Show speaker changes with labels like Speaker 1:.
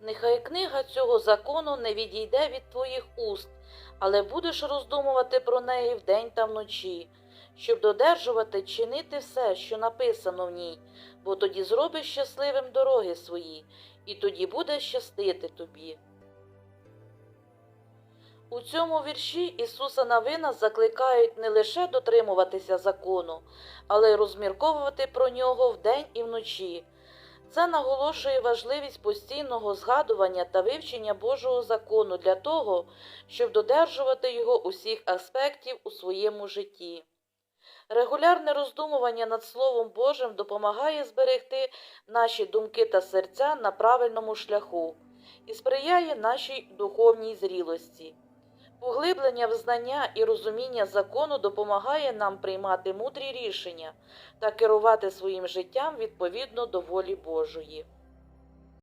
Speaker 1: Нехай книга цього закону не відійде від твоїх уст, але будеш роздумувати про неї вдень та вночі, щоб додержувати чинити все, що написано в ній, бо тоді зробиш щасливим дороги свої, і тоді буде щастити тобі. У цьому вірші Ісуса Навина закликають не лише дотримуватися закону, але й розмірковувати про нього вдень і вночі. Це наголошує важливість постійного згадування та вивчення Божого закону для того, щоб додержувати його усіх аспектів у своєму житті. Регулярне роздумування над Словом Божим допомагає зберегти наші думки та серця на правильному шляху і сприяє нашій духовній зрілості. Поглиблення в знання і розуміння закону допомагає нам приймати мудрі рішення та керувати своїм життям відповідно до волі Божої.